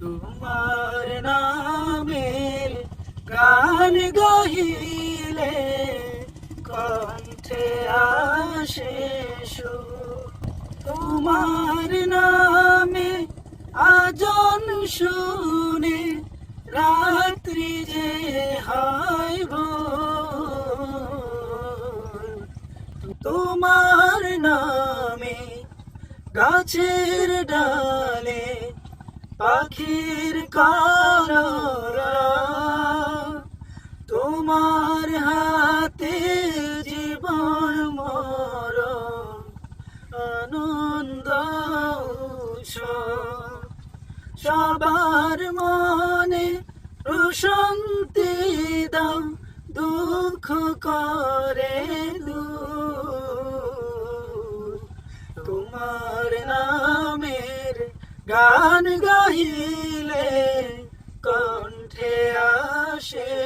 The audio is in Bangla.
তোমার নামের গান গাইলে কণ্ঠে আসে। তোমার নামে আজন শুনে রাত্রি যে হয়। তোমার নামে গাছের ডালে পাখির কানরা, তোমার হাতে জীবন মর, আনন্দ। সবার মনে প্রশান্তি দাও, দুঃখ করে দূর তোমার গান গাইলে কণ্ঠে আসে।